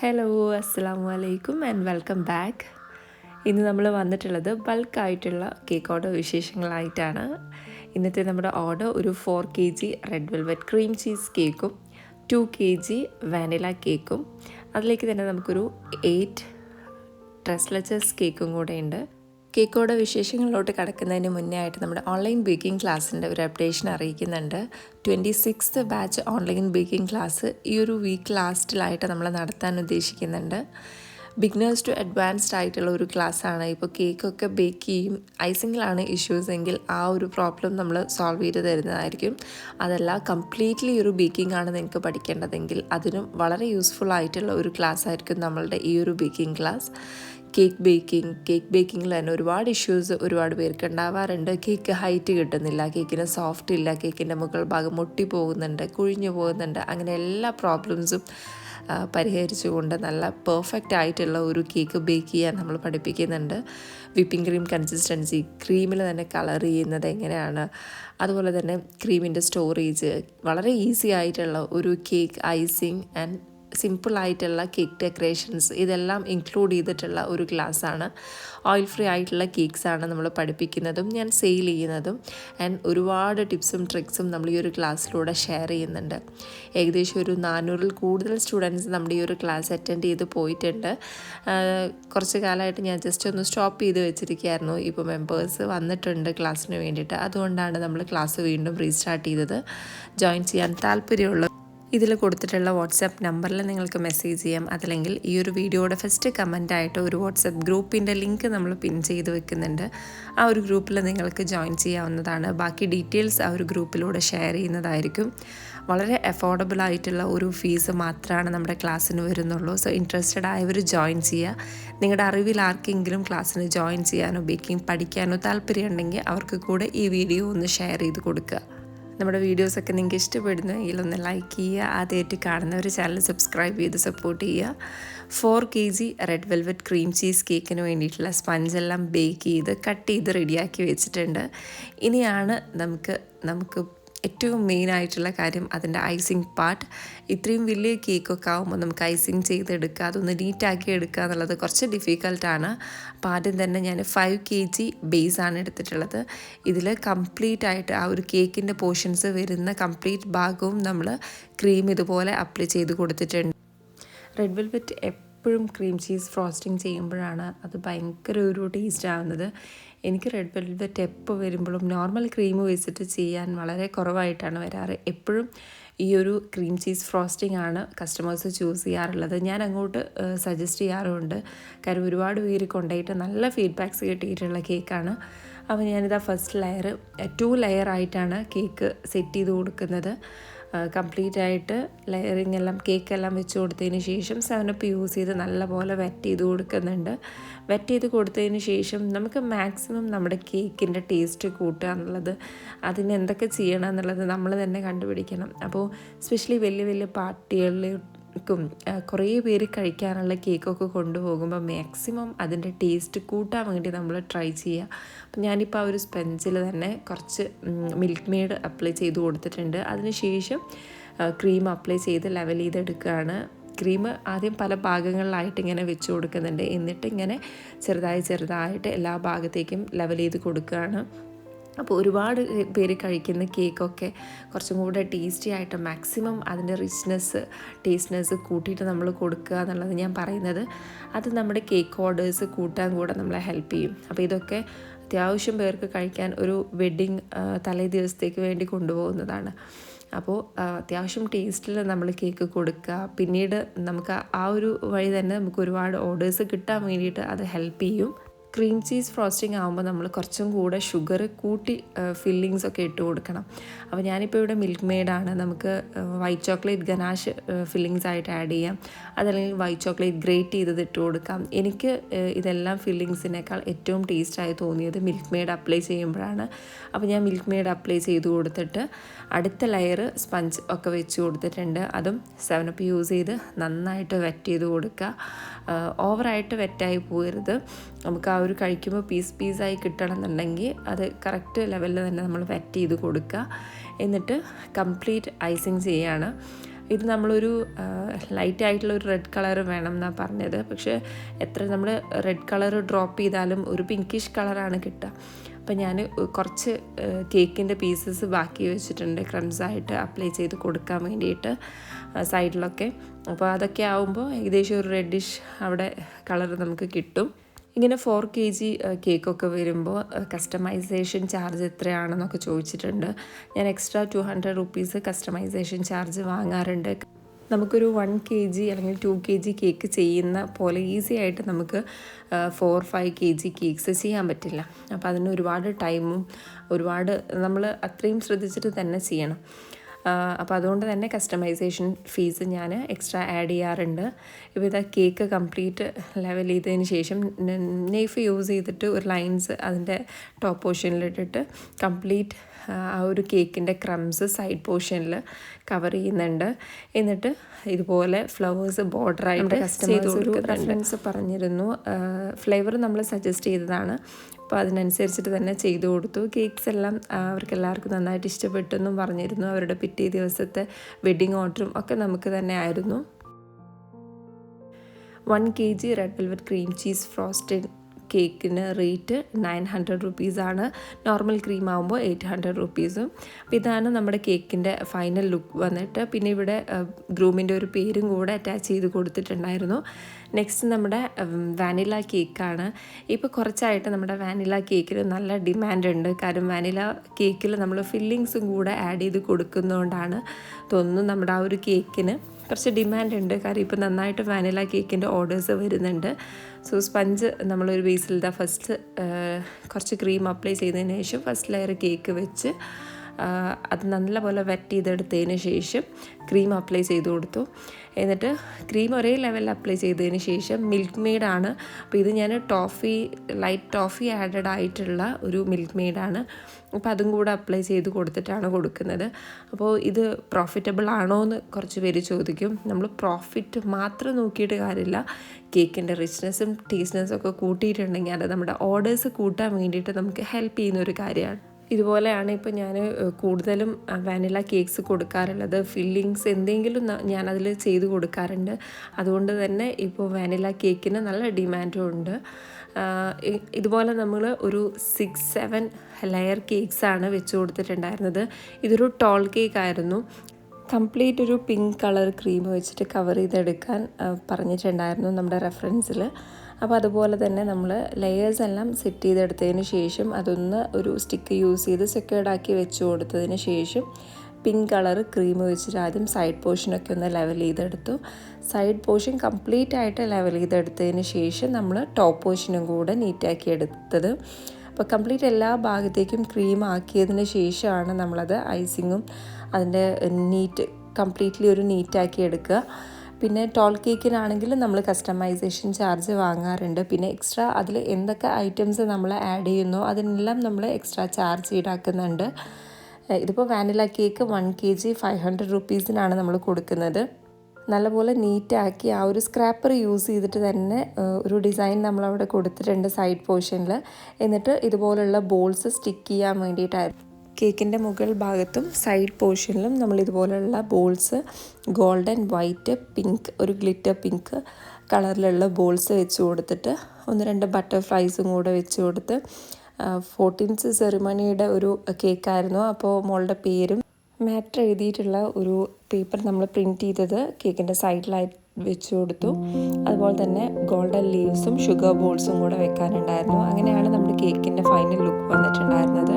Hello അസ്സാം വലൈക്കും and welcome back ഇന്ന് നമ്മൾ വന്നിട്ടുള്ളത് ബൾക്കായിട്ടുള്ള കേക്ക് ഓർഡർ വിശേഷങ്ങളായിട്ടാണ്. ഇന്നത്തെ നമ്മുടെ ഓർഡർ ഒരു four K G red velvet cream cheese കേക്കും ടു കെ ജി വാനില കേക്കും അതിലേക്ക് തന്നെ നമുക്കൊരു എയ്റ്റ് ഡ്രസ്ലെച്ചസ് കേക്കും കൂടെ ഉണ്ട്. കേക്കോടെ വിശേഷങ്ങളിലോട്ട് കടക്കുന്നതിന് മുന്നേ ആയിട്ട് നമ്മുടെ ഓൺലൈൻ ബേക്കിംഗ് ക്ലാസ്സിന്റെ ഒരു അപ്ഡേഷൻ അറിയിക്കുന്നുണ്ട്. Twenty sixth batch online baking class ഈ ഒരു വീക്ക് ലാസ്റ്റിലായിട്ട് നമ്മൾ നടത്താൻ ഉദ്ദേശിക്കുന്നുണ്ട്. ബിഗ്നേഴ്സ് ടു അഡ്വാൻസ്ഡ് ആയിട്ടുള്ള ഒരു ക്ലാസ്സാണ് ഇപ്പോൾ കേക്കൊക്കെ ബേക്ക് ചെയ്യും. ഐസിങ്ങിലാണ് ഇഷ്യൂസ് എങ്കിൽ ആ ഒരു പ്രോബ്ലം നമ്മൾ സോൾവ് ചെയ്ത് തരുന്നതായിരിക്കും. അതല്ല കംപ്ലീറ്റ്ലി ഒരു ബേക്കിംഗ് ആണ് നിങ്ങൾക്ക് പഠിക്കേണ്ടതെങ്കിൽ അതിനും വളരെ യൂസ്ഫുൾ ആയിട്ടുള്ള ഒരു ക്ലാസ് ആയിരിക്കും നമ്മളുടെ ഈ ഒരു baking class cake baking cake ബേക്കിങ്ങിൽ തന്നെ ഒരുപാട് ഇഷ്യൂസ് ഒരുപാട് പേർക്ക് ഉണ്ടാവാറുണ്ട്. കേക്ക് ഹൈറ്റ് കിട്ടുന്നില്ല കേക്കിന് സോഫ്റ്റ് ഇല്ല കേക്കിന്റെ മുകൾ ഭാഗം മുട്ടി പോകുന്നുണ്ട് കുഴിഞ്ഞു പോകുന്നുണ്ട്. അങ്ങനെ എല്ലാ പ്രോബ്ലംസും പരിഹരിച്ചുകൊണ്ട് നല്ല പെർഫെക്റ്റ് ആയിട്ടുള്ള ഒരു കേക്ക് ബേക്ക് ചെയ്യാൻ നമ്മൾ പഠിപ്പിക്കുന്നുണ്ട്. വിപ്പിംഗ് ക്രീം കൺസിസ്റ്റൻസി ക്രീമിൽ തന്നെ കളർ ചെയ്യുന്നത് എങ്ങനെയാണ്? അതുപോലെ തന്നെ ക്രീമിന്റെ സ്റ്റോറേജ് വളരെ ഈസി ആയിട്ടുള്ള ഒരു കേക്ക് ഐസിങ് ആൻഡ് സിമ്പിളായിട്ടുള്ള കേക്ക് ഡെക്കറേഷൻസ് ഇതെല്ലാം ഇൻക്ലൂഡ് ചെയ്തിട്ടുള്ള ഒരു ക്ലാസ്സാണ് ഓയിൽ ഫ്രീ ആയിട്ടുള്ള കേക്ക്സാണ് നമ്മൾ പഠിപ്പിക്കുന്നതും ഞാൻ സെയിൽ ചെയ്യുന്നതും. ആൻഡ് ഒരുപാട് ടിപ്സും ട്രിക്സും നമ്മൾ ഈ ഒരു ക്ലാസ്സിലൂടെ ഷെയർ ചെയ്യുന്നുണ്ട്. ഏകദേശം ഒരു നാനൂറിൽ കൂടുതൽ സ്റ്റുഡൻസ് നമ്മുടെ ഈ ഒരു ക്ലാസ് അറ്റൻഡ് ചെയ്ത് പോയിട്ടുണ്ട്. കുറച്ച് കാലമായിട്ട് ഞാൻ ജസ്റ്റ് ഒന്ന് സ്റ്റോപ്പ് ചെയ്ത് വെച്ചിരിക്കുകയായിരുന്നു. ഇപ്പോൾ മെമ്പേഴ്സ് വന്നിട്ടുണ്ട് ക്ലാസ്സിന് വേണ്ടിയിട്ട്. അതുകൊണ്ടാണ് നമ്മൾ ക്ലാസ് വീണ്ടും റീസ്റ്റാർട്ട് ചെയ്തത്. ജോയിൻ ചെയ്യാൻ താല്പര്യമുള്ള ഇതിൽ കൊടുത്തിട്ടുള്ള വാട്സാപ്പ് നമ്പറിൽ നിങ്ങൾക്ക് മെസ്സേജ് ചെയ്യാം. അതല്ലെങ്കിൽ ഈ ഒരു വീഡിയോയുടെ ഫസ്റ്റ് കമന്റായിട്ട് ഒരു വാട്സപ്പ് ഗ്രൂപ്പിന്റെ ലിങ്ക് നമ്മൾ പിൻ ചെയ്ത് വെക്കുന്നുണ്ട്. ആ ഒരു ഗ്രൂപ്പിൽ നിങ്ങൾക്ക് ജോയിൻ ചെയ്യാവുന്നതാണ്. ബാക്കി ഡീറ്റെയിൽസ് ആ ഒരു ഗ്രൂപ്പിലൂടെ ഷെയർ ചെയ്യുന്നതായിരിക്കും. വളരെ അഫോർഡബിൾ ആയിട്ടുള്ള ഒരു ഫീസ് മാത്രമാണ് നമ്മുടെ ക്ലാസ്സിന് വരുന്നുള്ളൂ. സോ ഇൻട്രസ്റ്റഡ് ആയവർ ജോയിൻ ചെയ്യുക നിങ്ങളുടെ അറിവിൽ ആർക്കെങ്കിലും ക്ലാസ്സിന് ജോയിൻ ചെയ്യാനോ ബേക്കിംഗ് പഠിക്കാനോ താല്പര്യമുണ്ടെങ്കിൽ അവർക്ക് കൂടെ ഈ വീഡിയോ ഒന്ന് ഷെയർ ചെയ്ത് കൊടുക്കുക നമ്മുടെ വീഡിയോസൊക്കെ നിങ്ങൾക്ക് ഇഷ്ടപ്പെടുന്നുവെങ്കിൽ ഒന്ന് ലൈക്ക് ചെയ്യുക ആദ്യമായിട്ട് കാണുന്നവർ ചാനൽ സബ്സ്ക്രൈബ് ചെയ്ത് സപ്പോർട്ട് ചെയ്യുക. Four K G red velvet cream cheese കേക്കിന് വേണ്ടിയിട്ടുള്ള സ്പഞ്ചെല്ലാം ബേക്ക് ചെയ്ത് കട്ട് ചെയ്ത് റെഡിയാക്കി വെച്ചിട്ടുണ്ട്. ഇനിയാണ് നമുക്ക് നമുക്ക് ഏറ്റവും മെയിൻ ആയിട്ടുള്ള കാര്യം അതിന്റെ ഐസിങ് പാർട്ട് ഇത്രയും വലിയ കേക്കൊക്കെ ആകുമ്പോൾ നമുക്ക് ഐസിങ് ചെയ്തെടുക്കുക അതൊന്ന് നീറ്റാക്കി എടുക്കുക എന്നുള്ളത് കുറച്ച് ഡിഫിക്കൽട്ടാണ് അപ്പോൾ ആദ്യം തന്നെ ഞാൻ ഫൈവ് കെ ജി ബേസാണ് എടുത്തിട്ടുള്ളത്. ഇതിൽ കംപ്ലീറ്റ് ആയിട്ട് ആ ഒരു കേക്കിന്റെ പോർഷൻസ് വരുന്ന കംപ്ലീറ്റ് ഭാഗവും നമ്മൾ ക്രീം ഇതുപോലെ അപ്ലൈ ചെയ്ത് കൊടുത്തിട്ടുണ്ട്. റെഡ് വെൽവെറ്റ് എപ്പോഴും ക്രീം ചീസ് ഫ്രോസ്റ്റിംഗ് ചെയ്യുമ്പോഴാണ് അത് ഭയങ്കര ഒരു ടേസ്റ്റ് ആവുന്നത്. എനിക്ക് റെഡ് വെൽവെറ്റ് എപ്പോൾ വരുമ്പോഴും നോർമൽ ക്രീം വെച്ചിട്ട് ചെയ്യാൻ വളരെ കുറവായിട്ടാണ് വരാറ്. എപ്പോഴും ഈ ഒരു ക്രീം ചീസ് ഫ്രോസ്റ്റിംഗ് ആണ് കസ്റ്റമേഴ്സ് ചൂസ് ചെയ്യാറുള്ളത്. ഞാൻ അങ്ങോട്ട് സജസ്റ്റ് ചെയ്യാറുമുണ്ട് കാര്യം ഒരുപാട് പേര് കൊണ്ടുപോയിട്ട് നല്ല ഫീഡ്ബാക്ക്സ് കിട്ടിയിട്ടുള്ള കേക്കാണ് അപ്പോൾ ഞാനിതാ ഫസ്റ്റ് ലെയർ ടു ലെയർ ആയിട്ടാണ് കേക്ക് സെറ്റ് ചെയ്ത് കൊടുക്കുന്നത്. കംപ്ലീറ്റ് ആയിട്ട് ലെയറിങ് എല്ലാം കേക്ക് എല്ലാം വെച്ച് കൊടുത്തതിന് ശേഷം സെവനപ്പ് യൂസ് ചെയ്ത് നല്ലപോലെ വെറ്റ് ചെയ്ത് കൊടുക്കുന്നുണ്ട്. വെറ്റ് ചെയ്ത് കൊടുത്തതിന് ശേഷം നമുക്ക് മാക്സിമം നമ്മുടെ കേക്കിന്റെ ടേസ്റ്റ് കൂട്ടുക എന്നുള്ളത് അതിന് എന്തൊക്കെ ചെയ്യണം എന്നുള്ളത് നമ്മൾ തന്നെ കണ്ടുപിടിക്കണം. അപ്പോൾ സ്പെഷ്യലി വലിയ വലിയ പാർട്ടികളിൽ ക്കും കുറേ പേര് കഴിക്കാനുള്ള കേക്കൊക്കെ കൊണ്ടുപോകുമ്പോൾ മാക്സിമം അതിന്റെ ടേസ്റ്റ് കൂട്ടാൻ വേണ്ടി നമ്മൾ ട്രൈ ചെയ്യുക. അപ്പം ഞാനിപ്പോൾ ആ ഒരു സ്പെഞ്ചിൽ തന്നെ കുറച്ച് മിൽക്ക് മെയ്ഡ് അപ്ലൈ ചെയ്ത് കൊടുത്തിട്ടുണ്ട്. അതിനുശേഷം ക്രീം അപ്ലൈ ചെയ്ത് ലെവൽ ചെയ്തെടുക്കുകയാണ്. ക്രീം ആദ്യം പല ഭാഗങ്ങളിലായിട്ട് ഇങ്ങനെ വെച്ച് കൊടുക്കുന്നുണ്ട്. എന്നിട്ട് ഇങ്ങനെ ചെറുതായി ചെറുതായിട്ട് എല്ലാ ഭാഗത്തേക്കും ലെവൽ ചെയ്ത് കൊടുക്കുകയാണ്. അപ്പോൾ ഒരുപാട് പേര് കഴിക്കുന്ന കേക്കൊക്കെ കുറച്ചും കൂടെ ടേസ്റ്റി ആയിട്ട് മാക്സിമം അതിന്റെ റിച്ച്നെസ് ടേസ്റ്റ്നെസ് കൂട്ടിയിട്ട് നമ്മൾ കൊടുക്കുക എന്നുള്ളത് ഞാൻ പറയുന്നത്. അത് നമ്മുടെ കേക്ക് ഓർഡേഴ്സ് കൂട്ടാൻ കൂടെ നമ്മളെ ഹെൽപ്പ് ചെയ്യും. അപ്പോൾ ഇതൊക്കെ അത്യാവശ്യം പേർക്ക് കഴിക്കാൻ ഒരു വെഡ്ഡിങ് തലേ ദിവസത്തേക്ക് വേണ്ടി കൊണ്ടുപോകുന്നതാണ്. അപ്പോൾ അത്യാവശ്യം ടേസ്റ്റിൽ നമ്മൾ കേക്ക് കൊടുക്കുക. പിന്നീട് നമുക്ക് ആ ഒരു വഴി തന്നെ നമുക്ക് ഒരുപാട് ഓർഡേഴ്സ് കിട്ടാൻ വേണ്ടിയിട്ട് അത് ഹെൽപ്പ് ചെയ്യും. ക്രീം ചീസ് ഫ്രോസ്റ്റിംഗ് ആകുമ്പോൾ നമ്മൾ കുറച്ചും കൂടെ ഷുഗർ കൂട്ടി ഫില്ലിങ്സ് ഒക്കെ ഇട്ട് കൊടുക്കണം. അപ്പോൾ ഞാനിപ്പോൾ ഇവിടെ മിൽക്ക് മെയ്ഡാണ് നമുക്ക് വൈറ്റ് ചോക്ലേറ്റ് ഗനാഷ് ഫില്ലിങ്സ് ആയിട്ട് ആഡ് ചെയ്യാം. അതല്ലെങ്കിൽ വൈറ്റ് ചോക്ലേറ്റ് ഗ്രേറ്റ് ചെയ്തത് ഇട്ട് കൊടുക്കാം. എനിക്ക് ഇതെല്ലാം ഫില്ലിങ്സിനേക്കാൾ ഏറ്റവും ടേസ്റ്റായി തോന്നിയത് മിൽക്ക് മെയ്ഡ് അപ്ലൈ ചെയ്യുമ്പോഴാണ്. അപ്പോൾ ഞാൻ മിൽക്ക് മെയ്ഡ് അപ്ലൈ ചെയ്ത് കൊടുത്തിട്ട് അടുത്ത ലെയർ സ്പഞ്ച് ഒക്കെ വെച്ച് കൊടുത്തിട്ടുണ്ട്. അതും സെവനപ്പ് യൂസ് ചെയ്ത് നന്നായിട്ട് വെറ്റ് ചെയ്ത് കൊടുക്കുക. ഓവറായിട്ട് വെറ്റായി പോകരുത്. നമുക്ക് ആ ഒരു കഴിക്കുമ്പോൾ പീസ് പീസായി കിട്ടണം എന്നുണ്ടെങ്കിൽ അത് കറക്റ്റ് ലെവലിൽ തന്നെ നമ്മൾ വെറ്റ് ചെയ്ത് കൊടുക്കുക. എന്നിട്ട് കംപ്ലീറ്റ് ഐസിങ് ചെയ്യുകയാണ്. ഇത് നമ്മളൊരു ലൈറ്റ് ആയിട്ടുള്ള ഒരു റെഡ് കളർ വേണം എന്നാണ് പറഞ്ഞത്. പക്ഷേ എത്ര നമ്മൾ റെഡ് കളർ ഡ്രോപ്പ് ചെയ്താലും ഒരു പിങ്കിഷ് കളറാണ് കിട്ടുക. അപ്പം ഞാൻ കുറച്ച് കേക്കിന്റെ പീസസ് ബാക്കി വെച്ചിട്ടുണ്ട്. ക്രംസ് ആയിട്ട് അപ്ലൈ ചെയ്ത് കൊടുക്കാൻ വേണ്ടിയിട്ട് സൈഡിലൊക്കെ അപ്പോൾ അതൊക്കെ ആവുമ്പോൾ ഏകദേശം ഒരു റെഡിഷ് അവിടെ കളർ നമുക്ക് കിട്ടും. ഇങ്ങനെ ഫോർ കെ ജി കേക്കൊക്കെ വരുമ്പോൾ കസ്റ്റമൈസേഷൻ ചാർജ് എത്രയാണെന്നൊക്കെ ചോദിച്ചിട്ടുണ്ട്. ഞാൻ extra two hundred rupees customisation charge വാങ്ങാറുണ്ട്. നമുക്കൊരു വൺ കെ ജി അല്ലെങ്കിൽ ടു കെ ജി കേക്ക് ചെയ്യുന്ന പോലെ ഈസി ആയിട്ട് നമുക്ക് four five K G cakes ചെയ്യാൻ പറ്റില്ല. അപ്പോൾ അതിന് ഒരുപാട് ടൈമും ഒരുപാട് നമ്മൾ അത്രയും ശ്രദ്ധിച്ചിട്ട് തന്നെ ചെയ്യണം. അപ്പോൾ അതുകൊണ്ട് തന്നെ കസ്റ്റമൈസേഷൻ ഫീസ് ഞാൻ എക്സ്ട്രാ ആഡ് ചെയ്യാറുണ്ട്. ഇപ്പോൾ ഇതാ കേക്ക് കംപ്ലീറ്റ് ലെവൽ ചെയ്തതിന് ശേഷം നെയ്ഫ് യൂസ് ചെയ്തിട്ട് ഒരു ലൈൻസ് അതിന്റെ ടോപ്പ് പോർഷനിലിട്ടിട്ട് കംപ്ലീറ്റ് ആ ഒരു കേക്കിന്റെ ക്രംസ് സൈഡ് പോർഷനിൽ കവർ ചെയ്യുന്നുണ്ട്. എന്നിട്ട് ഇതുപോലെ ഫ്ലവേഴ്സ് ബോർഡറായിട്ട് കസ്റ്റമേഴ്സ് ഒരു റെഫറൻസ് പറഞ്ഞിരുന്നു. ഫ്ലേവർ നമ്മൾ സജസ്റ്റ് ചെയ്തതാണ്. അപ്പോൾ അതിനനുസരിച്ചിട്ട് തന്നെ ചെയ്തു കൊടുത്തു. കേക്ക്സ് എല്ലാം അവർക്ക് എല്ലാവർക്കും നന്നായിട്ട് ഇഷ്ടപ്പെട്ടു എന്നും പറഞ്ഞിരുന്നു. അവരുടെ പിറ്റേ ദിവസത്തെ വെഡ്ഡിങ് ഓർഡറും ഒക്കെ നമുക്ക് തന്നെ ആയിരുന്നു. One K G red velvet cream cheese frosted കേക്കിന് റേറ്റ് നയൻ ഹൺഡ്രഡ് റുപ്പീസാണ്. നോർമൽ ക്രീം ആകുമ്പോൾ എയ്റ്റ് ഹൺഡ്രഡ് റുപ്പീസും. അപ്പോൾ ഇതാണ് നമ്മുടെ കേക്കിന്റെ ഫൈനൽ ലുക്ക് വന്നിട്ട്. പിന്നെ ഇവിടെ ഗ്രൂമിന്റെ ഒരു പേരും കൂടെ അറ്റാച്ച് ചെയ്ത് കൊടുത്തിട്ടുണ്ടായിരുന്നു. നെക്സ്റ്റ് നമ്മുടെ വാനില കേക്കാണ്. ഇപ്പോൾ കുറച്ചായിട്ട് നമ്മുടെ വാനില കേക്കിന് നല്ല ഡിമാൻഡ് ഉണ്ട് കാരണം വാനില കേക്കിൽ നമ്മൾ ഫില്ലിങ്സും കൂടെ ആഡ് ചെയ്ത് കൊടുക്കുന്നതുകൊണ്ടാണ് തോന്നുന്നു നമ്മുടെ ആ ഒരു കേക്കിന്. കുറച്ച് ഡിമാൻഡ് ഉണ്ട് കാര്യം ഇപ്പോൾ നന്നായിട്ട് വാനില കേക്കിന്റെ ഓർഡേഴ്സ് വരുന്നുണ്ട്. സോ സ്പഞ്ച് നമ്മളൊരു ബേസിൽ ഫസ്റ്റ് കുറച്ച് ക്രീം അപ്ലൈ ചെയ്തതിന് ശേഷം ഫസ്റ്റ് ലെയർ കേക്ക് വെച്ച് അത് നല്ലപോലെ വെറ്റ് ചെയ്തെടുത്തതിന് ശേഷം ക്രീം അപ്ലൈ ചെയ്ത് കൊടുത്തു. എന്നിട്ട് ക്രീം ഒരേ ലെവലിൽ അപ്ലൈ ചെയ്തതിന് ശേഷം മിൽക്ക് മെയ്ഡാണ് അപ്പോൾ ഇത് ഞാൻ ടോഫി ലൈറ്റ് ടോഫി ആഡഡ് ആയിട്ടുള്ള ഒരു മിൽക്ക് മെയ്ഡാണ് അപ്പോൾ അതും കൂടെ അപ്ലൈ ചെയ്ത് കൊടുത്തിട്ടാണ് കൊടുക്കുന്നത്. അപ്പോൾ ഇത് പ്രോഫിറ്റബിൾ ആണോ എന്ന് കുറച്ച് പേര് ചോദിക്കും. നമ്മൾ പ്രോഫിറ്റ് മാത്രം നോക്കിയിട്ട് കാര്യമില്ല. കേക്കിന്റെ റിച്ച്നെസ്സും ടേസ്റ്റ്നെസ്സും ഒക്കെ കൂട്ടിയിട്ടുണ്ടെങ്കിൽ അത് നമ്മുടെ ഓർഡേഴ്സ് കൂട്ടാൻ വേണ്ടിയിട്ട് നമുക്ക് ഹെൽപ്പ് ചെയ്യുന്ന ഒരു കാര്യമാണ്. ഇതുപോലെയാണ് ഇപ്പോൾ ഞാൻ കൂടുതലും വാനില കേക്ക്സ് കൊടുക്കാറുള്ളത്. ഫില്ലിങ്സ് എന്തെങ്കിലും ഞാനതിൽ ചെയ്ത് കൊടുക്കാറുണ്ട്. അതുകൊണ്ട് തന്നെ ഇപ്പോൾ വാനില കേക്കിന് നല്ല ഡിമാൻഡും ഉണ്ട്. ഇതുപോലെ നമ്മൾ ഒരു സിക്സ് സെവൻ ലെയർ കേക്ക്സ് ആണ് വെച്ച് കൊടുത്തിട്ടുണ്ടായിരുന്നത്. ഇതൊരു ടോൾ കേക്ക് ആയിരുന്നു കംപ്ലീറ്റ് ഒരു പിങ്ക് കളർ ക്രീം വെച്ചിട്ട് കവർ ചെയ്തെടുക്കാൻ പറഞ്ഞിട്ടുണ്ടായിരുന്നു നമ്മുടെ റെഫറൻസിൽ. അപ്പോൾ അതുപോലെ തന്നെ നമ്മൾ ലെയേഴ്സ് എല്ലാം സെറ്റ് ചെയ്തെടുത്തതിന് ശേഷം അതൊന്ന് ഒരു സ്റ്റിക്ക് യൂസ് ചെയ്ത് സെക്യൂർഡാക്കി വെച്ച് കൊടുത്തതിന് ശേഷം പിങ്ക് കളർ ക്രീം വെച്ചിട്ട് ആദ്യം സൈഡ് പോർഷനൊക്കെ ഒന്ന് ലെവൽ ചെയ്തെടുത്തു. സൈഡ് പോർഷൻ കംപ്ലീറ്റ് ആയിട്ട് ലെവൽ ചെയ്തെടുത്തതിന് ശേഷം നമ്മൾ ടോപ്പ് പോർഷനും കൂടെ നീറ്റാക്കി എടുത്തത്. അപ്പോൾ കംപ്ലീറ്റ് എല്ലാ ഭാഗത്തേക്കും ക്രീം ആക്കിയതിന് ശേഷമാണ് നമ്മളത് ഐസിങ്ങും അതിന്റെ നീറ്റ് കംപ്ലീറ്റ്ലി ഒരു നീറ്റാക്കി എടുക്കുക. പിന്നെ ടോൾ കേക്കിനാണെങ്കിൽ നമ്മൾ കസ്റ്റമൈസേഷൻ ചാർജ് വാങ്ങാറുണ്ട്. പിന്നെ എക്സ്ട്രാ അതിൽ എന്തൊക്കെ ഐറ്റംസ് നമ്മൾ ആഡ് ചെയ്യുന്നു അതിനെല്ലാം നമ്മൾ എക്സ്ട്രാ ചാർജ് ഈടാക്കുന്നുണ്ട്. ഇതിപ്പോൾ vanilla cake one K G five hundred റുപ്പീസിനാണ് നമ്മൾ കൊടുക്കുന്നത്. നല്ലപോലെ നീറ്റാക്കി ആ ഒരു സ്ക്രാപ്പർ യൂസ് ചെയ്തിട്ട് തന്നെ ഒരു ഡിസൈൻ നമ്മളവിടെ കൊടുത്തിട്ടുണ്ട് സൈഡ് പോർഷനിൽ എന്നിട്ട് ഇതുപോലുള്ള ബോൾസ് സ്റ്റിക്ക് ചെയ്യാൻ വേണ്ടിയിട്ടായിരുന്നു. കേക്കിന്റെ മുകൾ ഭാഗത്തും സൈഡ് പോർഷനിലും നമ്മൾ ഇതുപോലെയുള്ള ബോൾസ് ഗോൾഡൻ വൈറ്റ് പിങ്ക് ഒരു ഗ്ലിറ്റർ പിങ്ക് കളറിലുള്ള ബോൾസ് വെച്ച് കൊടുത്തിട്ട് ഒന്ന് രണ്ട് ബട്ടർഫ്ലൈസും കൂടെ വെച്ച് കൊടുത്ത് ഫോർട്ടീൻസ് സെറിമണിയുടെ ഒരു കേക്കായിരുന്നു. അപ്പോൾ മോളുടെ പേരും മാറ്റർ എഴുതിയിട്ടുള്ള ഒരു പേപ്പർ നമ്മൾ പ്രിന്റ് ചെയ്തത് കേക്കിന്റെ സൈഡിലായി വെച്ച് കൊടുത്തു. അതുപോലെ തന്നെ ഗോൾഡൻ ലീവ്സും ഷുഗർ ബോൾസും കൂടെ വെക്കാനുണ്ടായിരുന്നു. അങ്ങനെയാണ് നമ്മുടെ കേക്കിന്റെ ഫൈനൽ ലുക്ക് വന്നിട്ടുണ്ടായിരുന്നത്.